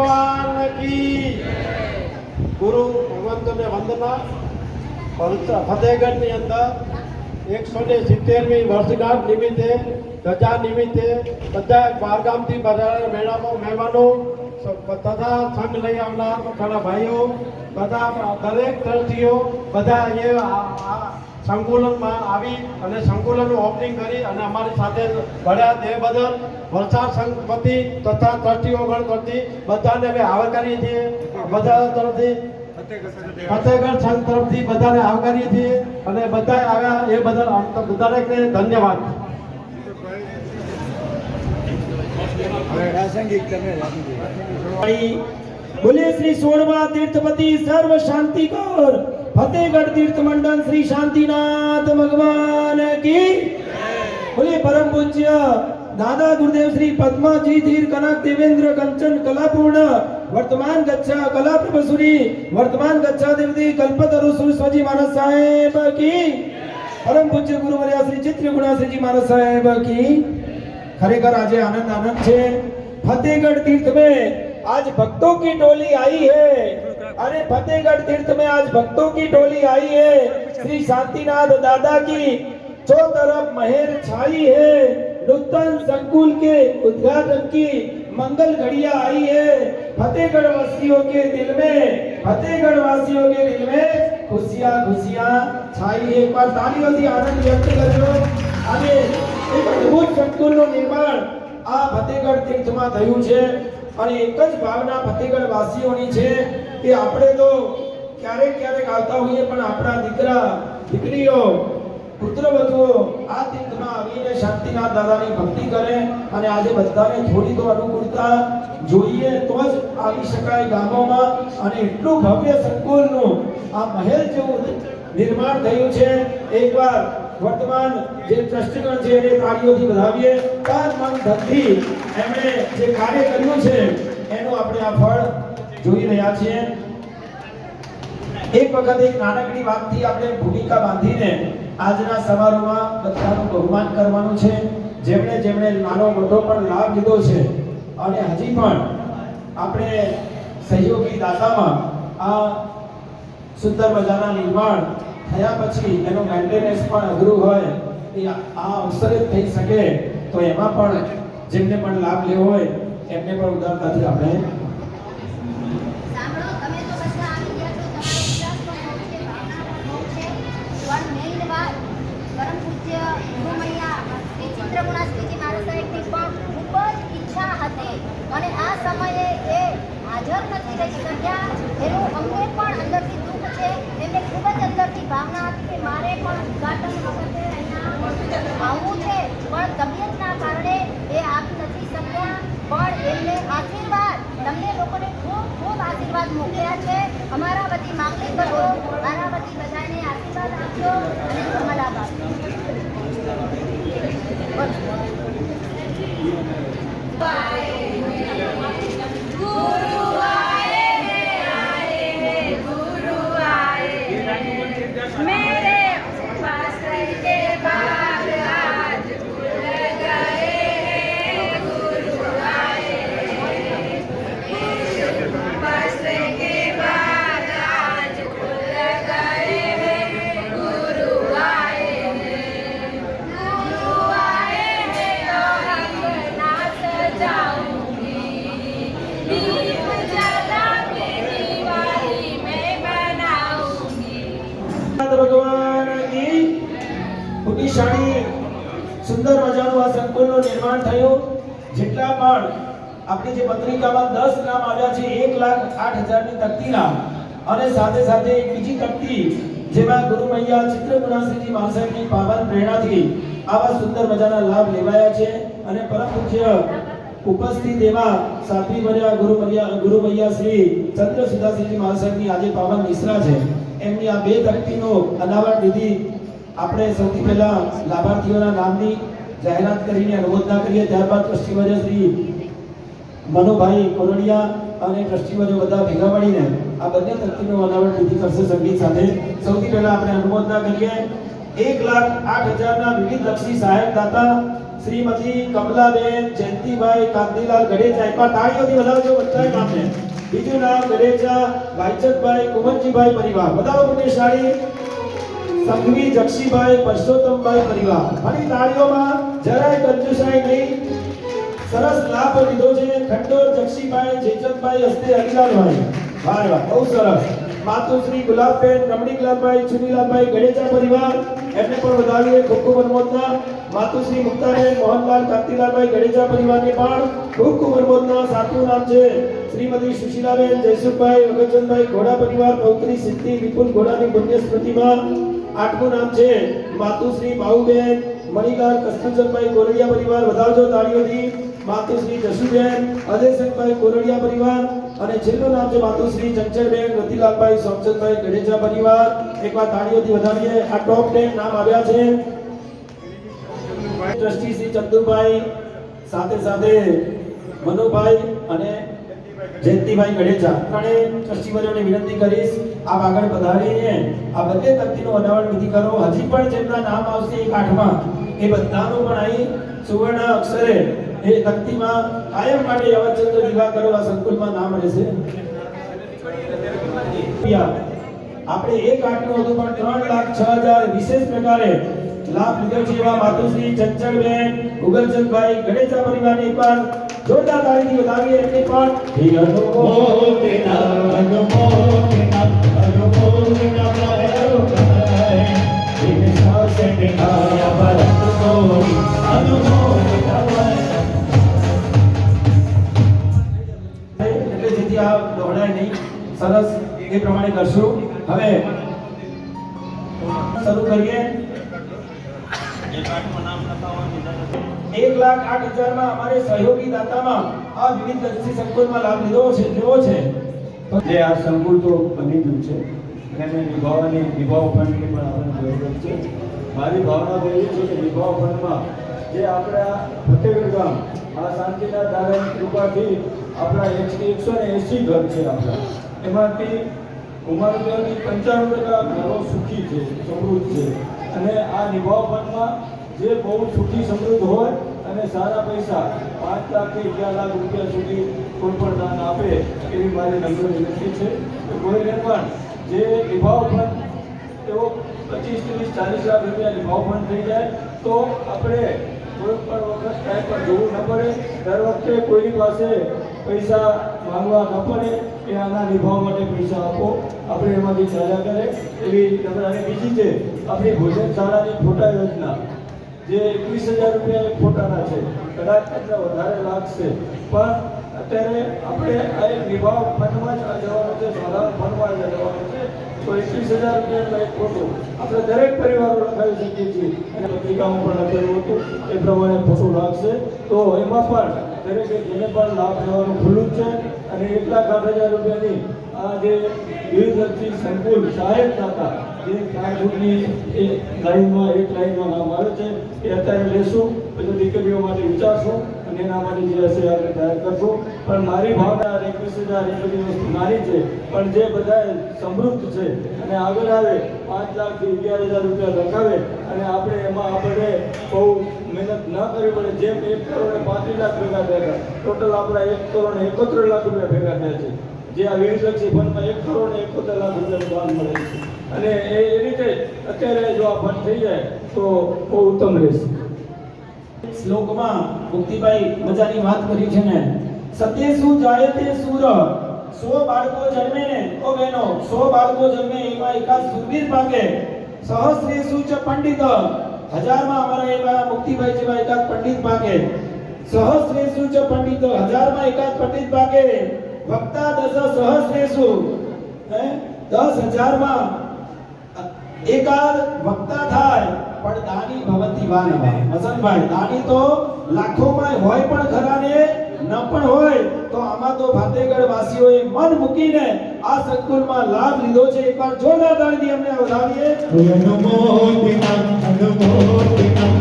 ભગવાન કી ગુરુ ભગવંતને વંદના. ફતેહગઢની અંદર એકસો ને સિત્તેરમી વર્ષગાંઠ નિમિત્તે, ધજા નિમિત્તે બધા બહારગામથી બધા મેળામાં મહેમાનો તથા સંઘ લઈ આવનાર ઘણા ભાઈઓ, બધા દરેક દ્રષ્ટિઓ, બધા અહીંયા સંકુલનમાં આવી અને સંકુલનનું ઓપનિંગ કરી અને અમારી સાથે ભળ્યા તે બદલ વલસાડ સંઘ વતી તથા ટ્રસ્ટીઓગણ વતી બધાને અમે આવકારીએ છીએ. બધા તરફથી ફતેહગઢ સંઘ તરફથી બધાને આવકારીએ છીએ અને બધા આવ્યા એ બદલ બધાને ધન્યવાદ. બોલે શ્રી સોળવા તીર્થપતિ સર્વ શાંતિકર ફતેગઢ તીર્થ મંડન શ્રી શાંતિનાથ ભગવાન કી બોલે પરમ પૂજ્ય દાદા ગુરુદેવ શ્રી પદ્માજી, ધીર કનક, દેવેન્દ્ર, કંચન, કલાપૂર્ણ, વર્તમાન ગચ્છા કલા પ્રભસુરી વર્તમાન ગચ્છા દેવતી કલ્પતરુ સુરસ્વજી માનસ સાહેબ કી પરમ પૂજ્ય ગુરુ મર્યા શ્રી ચિત્રગુણાશ્રીજી માનસ સાહેબ કી. ખરેખર આજે આનંદ આનંદ છે. ફતેગઢ તીર્થ મેં आज भक्तों की टोली आई है। अरे फतेहगढ़ तीर्थ में आज भक्तों की टोली आई है। श्री शांतिनाथ दादा की चौ तरफ़ महेर छाई है, नूतन संकुल के उद्घाटन की मंगल घड़िया आई है। फतेहगढ़ वासियों के दिल में फतेहगढ़ वासियों के दिल में खुशियाँ खुशियाँ छाई एक बार तालियों से आनंद व्यक्त कर लो આજે એક અદ્ભુત સંકુલનું નિર્માણ આ ફતેગઢ તીર્થમાં થયું છે। અને એક જ ભાવના ફતેગઢ વાસીઓની છે કે આપણે તો ક્યારેક ક્યારેક આવતા હોઈએ પણ આપણા દીકરા, દીકરીઓ, પુત્રવધુઓ આ તીર્થમાં આવીને શક્તિનાથ દાદાની ભક્તિ કરે અને આજે બધાને થોડી તો અનુકૂળતા જોઈએ તો જ આવી શકાય ગામોમાં. અને એટલું ભવ્ય સંકુલનું આ મહેલ જેવું નિર્માણ થયું છે. એકવાર વર્તમાન જે ટ્રસ્ટીગણ છે એને તાળીઓથી વધાવીએ તન મન ધનથી એમણે જે કાર્ય કર્યું છે, એનું આપણે આ ફળ જોઈ રહ્યા છીએ. એક વખત એક નાનકડી વાતથી આપણે ભૂમિકા બાંધીને આજના સમારોહમાં બધાનું બહુમાન કરવાનું છે. જેમણે જેમણે નાનો મોટો પણ લાભ લીધો છે અને હજી પણ આપણે સહયોગી દાતામાં આ સુંદર મજાના નિર્માણ થયા પછી એનું મેન્ટેનન્સ પણ અઘરું હોય, એ આ અવસરે થઈ શકે, તો એમાં પણ જેમને પણ લાભ લેવો હોય, એમને પણ ઉદારતાથી આપણે અને આ સમયે એ હાજર નથી રહી શક્યા એનું અમને પણ અંદરથી દુઃખ છે એમને ખૂબ જ અંદરથી ભાવના હતી મારે પણ આવવું છે. પણ તબિયતના કારણે એ આવી નથી શક્યા. પણ એમને આશીર્વાદ. તમને લોકોને ખૂબ ખૂબ આશીર્વાદ મોકલ્યા છે. અમારા બધી માંગણી કરો. બુદ્ધિશાળી સુંદર મજાનું આ સંકુલનું નિર્માણ થયું. જેટલા પણ આપણી જે પત્રિકામાં દસ નામ આવ્યા છે, એક લાખ આઠ હજારની તકતીના. અને સાથે સાથે એક બીજી તકતી, જેમાં ગુરુ મૈયા ચિત્રગુણાશ્રીજી મહાસાહેબની પાવન પ્રેરણાથી આવા સુંદર મજાના લાભ લેવાયા છે. અને પરમ પૂજ્ય ઉપસ્થિત એવા સાધ્વી વર્યા ગુરુ મૈયા ગુરુ મૈયા શ્રી ચંદ્ર સુધાશ્રીજી મહાસાહેબની આજે પાવન નિશ્રા છે. એમની આ બે તકતીનો અનાવરણ વિધિ આપણે સૌથી પહેલા લાભાર્થીઓના નામની જાહેરાત કરીને અનુમોદના કરીએ. ત્યારબાદ ટ્રસ્ટીવર્ય શ્રી મનુભાઈ કોરડિયા અને ટ્રસ્ટીવર્ય બધા ભેગા મળીને આ બંને તકતીનો અનાવરણ વિધિ કરશે સંગીત સાથે. સૌથી પહેલા આપણે અનુમોદના કરીએ. એક લાખ આઠ હજારના વિવિધ લક્ષી સહાયક દાતા શ્રીમતી કમલાબેન, જયંતિભાઈ, કાંતિલાલ ગઢેચા એકવાર તાળીઓથી વધારજો બધા કામને બીજું નામ ગઢેચા ભાઈચંદભાઈ, કુંવરજીભાઈ પરિવાર. વધાવો પુણ્યશાળી. સંઘવી જક્ષીભાઈ પરસોત્તમભાઈ પરિવાર. ફરી તાળીઓમાં જરાય કંજુસાઈ નહીં. સરસ લાભ લીધો છે ખંડોર જક્ષીભાઈ જેચંદભાઈ હસ્તે હરિલાલભાઈ. વાહ વાહ, બહુ સરસ. માતુશ્રી ગુલાબબેન, રમણીકલાલભાઈ ચુનીલાલભાઈ ગણેચા પરિવાર. એમને પણ વધાવીએ ખૂબ ખૂબ અનુમોદના માતુશ્રી મુક્તાબેન, મોહનલાલ, કાંતિલાલભાઈ ગણેચા પરિવારને પણ ખૂબ ખૂબ અનુમોદના સાતમું નામ છે શ્રીમતી સુશીલાબેન, જયસુખભાઈ વગરચંદભાઈ ઘોડા પરિવાર, પૌત્રી સિદ્ધિ, વિપુલ ઘોડાની પુણ્ય સ્મૃતિમાં આઠમું નામ છે માતુશ્રી બાહુબેન, મણિલાલ કસ્તુરચંદભાઈ કોરડિયા પરિવાર વધાવજો તાળીઓથી માતુશ્રી જસુબેન અજયસંગભાઈ કોરડિયા પરિવાર અને છેલ્લું નામ છે માતુશ્રી ચંચળબેન, રતિલાલભાઈ, સોમચંદભાઈ ગડેજા પરિવાર. એકવાર તાળીઓથી વધારીએ. આ ટોપ ટેન નામ આવ્યા છે. ટ્રસ્ટી શ્રી ચંદુભાઈ, સાથે સાથે મનુભાઈ અને જયંતિભાઈ ગણેજા. ત્રણે ટ્રસ્ટીવરોને વિનંતી કરીશ, આપ આગળ પધારીને આ બંને તકતીનું અનાવરણ વિધિ કરો. હજી પણ જેમના નામ આવશે એક આઠમાં, એ બધાનું પણ અહીં સુવર્ણ અક્ષરે એ તકતીમાં કાયમ માટે યવચંદ્ર દીવા કરો. આ સંકુલમાં નામ રહેશે. આપણે એક આઠનું હતું, પણ ત્રણ લાખ છ હજાર વિશેષ પ્રકારે લાભ લીધો છે એવા માતુશ્રી ચંચળબેન, ગુગલચંદભાઈ, ગણેશા પરિવારની એકવાર જોરદાર તાળીથી વધાવીએ. એમની પણ એટલે જેથી આ દોડાય નહીં સરસ એ પ્રમાણે કરશું હવે શરૂ કરીએ એક લાખ આઠ હજારમાં અમારે સહયોગી દાતામાં આ વિવિધ લક્ષી લાભ લીધો છે કેવો છે જે આ સંકુલ તો બની ગયું છે. અને નિભાવવાની નિભાવ પણ આપણને જરૂર છે. મારી ભાવના તો એવી છે કે વિભાવ ફંડમાં જે આપણા ફતેગઢ ગામ, આ શાંતિના દાદાની કૃપાથી આપણા એકસો ને એંસી ઘર છે આપણા. એમાંથી કુમારગઢની પંચાણું ટકા ઘરો સુખી છે, સમૃદ્ધ છે. અને આ નિભાવ ફંડમાં જે બહુ સુખી, સમૃદ્ધ હોય અને સારા પૈસા પાંચ લાખથી અગિયાર લાખ રૂપિયા સુધી કોઈ પણ દાન આપે એવી મારી નમ્ર વિનંતી છે. કોઈને પણ જે નિભાવ ફંડ એવો પચીસ ત્રીસ ચાલીસ લાખ રૂપિયા નિભાવ ફંડ થઈ જાય તો આપણે કોઈ પણ વખત કાંઈ પણ જોવું ન પડે. દર વખતે કોઈની પાસે પૈસા માંગવા ન પડે. કે આના નિભાવ માટે પૈસા આપો. આપણે એમાંથી ચાલ્યા કરે. એવી અને બીજી છે, આપણી ભોજનશાળાની ફોટા યોજના. જે એકવીસ હજાર રૂપિયા ફોટાના છે. કદાચ એટલા વધારે લાગશે. પણ અત્યારે આપણે આ એક નિભાવ ફંડમાં જ જવાનું છે. સાધારણ ફંડમાં જ જવાનું છે. તો એકવીસ હજાર રૂપિયા એક ફોટો આપણે દરેક પરિવારો લખાવી શકીએ છીએ અને પણ લખેલું હતું એ પ્રમાણે ફોટો લાગશે તો એમાં પણ દરેકે જેને પણ લાભ લેવાનું ખુલ્લું છે અને એક આઠ હજાર રૂપિયાની આ જે વિવિધ સંકુલ સહાયક દાતા જે કાયદૂરની એ લાઈનમાં એક લાઈનમાં નામ આવે છે એ અત્યારે લેશું પછી દીકરીઓ માટે વિચારશું અને જે હશે આપણે જાહેર કરશું. પણ મારી ભાવના એકવીસ હજાર એ બધી વસ્તુ નાની છે, પણ જે બધા સમૃદ્ધ છે અને આગળ આવે, પાંચ લાખથી અગિયાર હજાર રૂપિયા લખાવે અને આપણે એમાં આપણે બહુ મહેનત ન કરવી પડે. જેમ એક કરોડ પાંત્રીસ લાખ ભેગા થયા ટોટલ આપણા એક કરોડ એકત્ર લાખ રૂપિયા ભેગા થયા છે. જે આ વીરલક્ષી ફંડમાં એક કરોડ એકોતેર લાખ રૂપિયાનું દાન મળે છે. અને એ રીતે અત્યારે જો આ ફંડ થઈ જાય, તો બહુ ઉત્તમ રહેશે. શ્લોકમાં મુક્તિભાઈ મજાની વાત કરી છે ને. સત્ય શું જાય તે સુર. સો બાળકો જન્મે ને, ઓ બહેનો, સો બાળકો જન્મે એમાં એકાદ સુરવીર પાકે સહસ્રેસુ ચ પંડિત? હજારમાં અમારા એવા મુક્તિભાઈ જેવા એકાદ પંડિત પાકે સહસ્રેસુ ચ પંડિત? હજારમાં એકાદ પંડિત પાકે વક્તા દસ સહસ્રેસુ હે? દસ હજારમાં. એકાદ વક્તા થાય. પણ દાની ભવતી વાન વસંતભાઈ, દાની તો લાખોમાં હોય પણ ખરા ને પણ હોય, તો આમાં તો ફાતેગઢ વાસીઓએ મન મૂકીને આ સંકુલમાં લાભ લીધો છે. એકવાર જોરદાર તાળીથી અમને વધાવીએ. પિતા નમો અનુમોદિતમ